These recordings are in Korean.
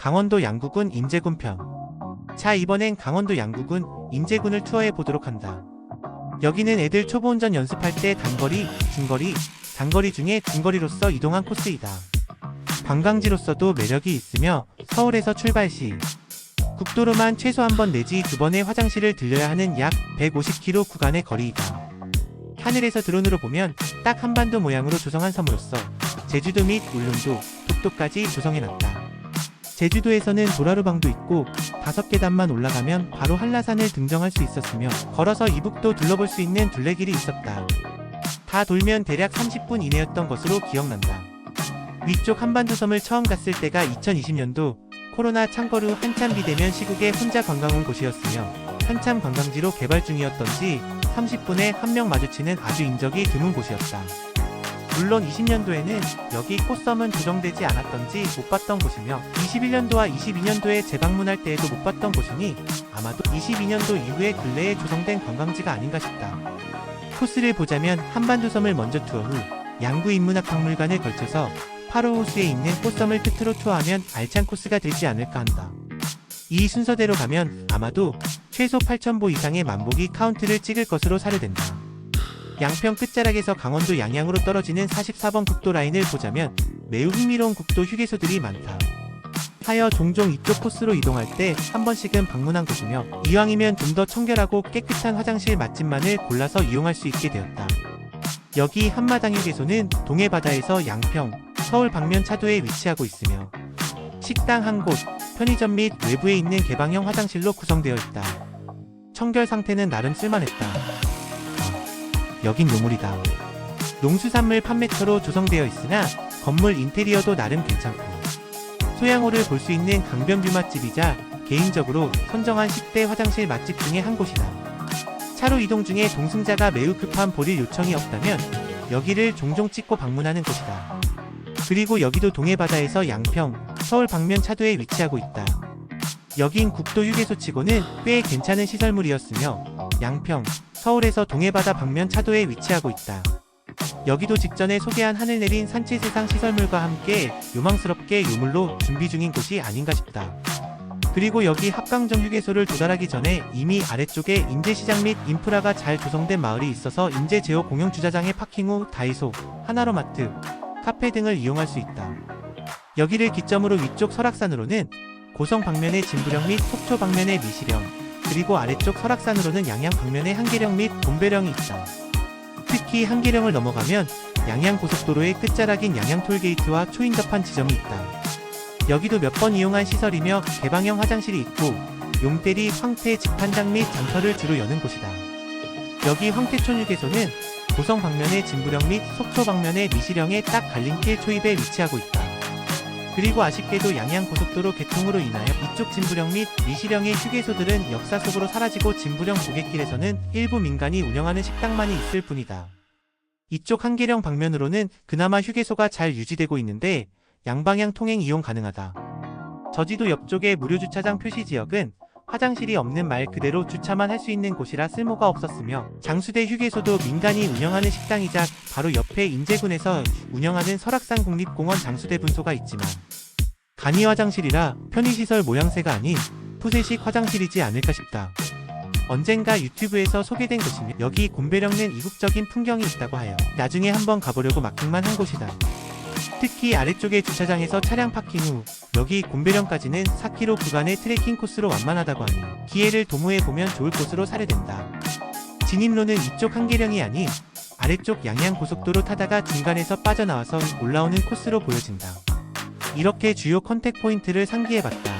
강원도 양구군 임제군 편. 자, 이번엔 강원도 양구군 임제군을 투어해 보도록 한다. 여기는 애들 초보 운전 연습할 때 단거리, 중거리, 장거리 중에 중거리로서 이동한 코스이다. 관광지로서도 매력이 있으며 서울에서 출발 시 국도로만 최소 한 번 내지 두 번의 화장실을 들려야 하는 약 150km 구간의 거리이다. 하늘에서 드론으로 보면 딱 한반도 모양으로 조성한 섬으로서 제주도 및 울릉도, 독도까지 조성해놨다. 제주도에서는 도라루방도 있고 다섯 계단만 올라가면 바로 한라산을 등정할 수 있었으며 걸어서 이북도 둘러볼 수 있는 둘레길이 있었다. 다 돌면 대략 30분 이내였던 것으로 기억난다. 위쪽 한반도 섬을 처음 갔을 때가 2020년도 코로나 후 한참 비대면 시국에 혼자 관광 온 곳이었으며 한참 관광지로 개발 중이었던지 30분에 한 명 마주치는 아주 인적이 드문 곳이었다. 물론 20년도에는 여기 꽃섬은 조정되지 않았던지 못 봤던 곳이며 21년도와 22년도에 재방문할 때에도 못 봤던 곳이니 아마도 22년도 이후에 근래에 조성된 관광지가 아닌가 싶다. 코스를 보자면 한반도섬을 먼저 투어 후 양구 인문학 박물관을 걸쳐서 파로호수에 있는 꽃섬을 끝으로 투어하면 알찬 코스가 되지 않을까 한다. 이 순서대로 가면 아마도 최소 8,000보 이상의 만보기 카운트를 찍을 것으로 사료된다. 양평 끝자락에서 강원도 양양으로 떨어지는 44번 국도 라인을 보자면 매우 흥미로운 국도 휴게소들이 많다. 하여 종종 이쪽 코스로 이동할 때 한 번씩은 방문한 곳이며 이왕이면 좀 더 청결하고 깨끗한 화장실 맛집만을 골라서 이용할 수 있게 되었다. 여기 한마당 휴게소는 동해 바다에서 양평, 서울 방면 차도에 위치하고 있으며 식당 한 곳, 편의점 및 외부에 있는 개방형 화장실로 구성되어 있다. 청결 상태는 나름 쓸만했다. 아, 여긴 요물이다. 농수산물 판매처로 조성되어 있으나 건물 인테리어도 나름 괜찮고 소양호를 볼 수 있는 강변뷰 맛집이자 개인적으로 선정한 10대 화장실 맛집 중에 한 곳이다. 차로 이동 중에 동승자가 매우 급한 보릴 요청이 없다면 여기를 종종 찍고 방문하는 곳이다. 그리고 여기도 동해바다에서 양평, 서울 방면 차도에 위치하고 있다. 여긴 국도 휴게소 치고는 꽤 괜찮은 시설물이었으며 양평, 서울에서 동해바다 방면 차도에 위치하고 있다. 여기도 직전에 소개한 하늘 내린 산치세상 시설물과 함께 요망스럽게 유물로 준비 중인 곳이 아닌가 싶다. 그리고 여기 합강정 휴게소를 도달하기 전에 이미 아래쪽에 인제시장 및 인프라가 잘 조성된 마을이 있어서 인제 제호 공영 주차장에 파킹 후 다이소, 하나로마트, 카페 등을 이용할 수 있다. 여기를 기점으로 위쪽 설악산으로는 고성 방면의 진부령 및 속초 방면의 미시령, 그리고 아래쪽 설악산으로는 양양 방면의 한계령 및 곰배령이 있다. 특히 한계령을 넘어가면 양양 고속도로의 끝자락인 양양 톨게이트와 초인접한 지점이 있다. 여기도 몇 번 이용한 시설이며 개방형 화장실이 있고 용대리 황태 집판장 및 장터를 주로 여는 곳이다. 여기 황태촌 휴게소는 고성 방면의 진부령 및 속초 방면의 미시령의 딱 갈림길 초입에 위치하고 있다. 그리고 아쉽게도 양양 고속도로 개통으로 인하여 이쪽 진부령 및 미시령의 휴게소들은 역사 속으로 사라지고 진부령 고객길에서는 일부 민간이 운영하는 식당만이 있을 뿐이다. 이쪽 한계령 방면으로는 그나마 휴게소가 잘 유지되고 있는데 양방향 통행 이용 가능하다. 저지도 옆쪽의 무료 주차장 표시 지역은 화장실이 없는 말 그대로 주차만 할 수 있는 곳이라 쓸모가 없었으며 장수대 휴게소도 민간이 운영하는 식당이자 바로 옆에 인제군에서 운영하는 설악산 국립공원 장수대 분소가 있지만 간이 화장실이라 편의시설 모양새가 아닌 푸세식 화장실이지 않을까 싶다. 언젠가 유튜브에서 소개된 곳이며 여기 곰배령는 이국적인 풍경이 있다고 하여 나중에 한번 가보려고 마킹만 한 곳이다. 특히 아래쪽의 주차장에서 차량 파킹 후 여기 곰배령까지는 4km 구간의 트레킹 코스로 완만하다고 하니 기회를 도모해 보면 좋을 곳으로 사례된다. 진입로는 이쪽 한계령이 아닌 아래쪽 양양 고속도로 타다가 중간에서 빠져나와서 올라오는 코스로 보여진다. 이렇게 주요 컨택 포인트를 상기해봤다.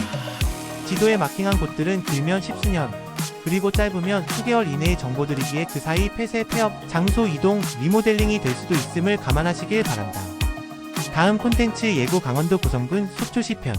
지도에 마킹한 곳들은 길면 십수년, 그리고 짧으면 수개월 이내에 정보드리기에 그 사이 폐쇄 폐업, 장소 이동, 리모델링이 될 수도 있음을 감안하시길 바란다. 다음 콘텐츠 예고 강원도 고성군 속초시 편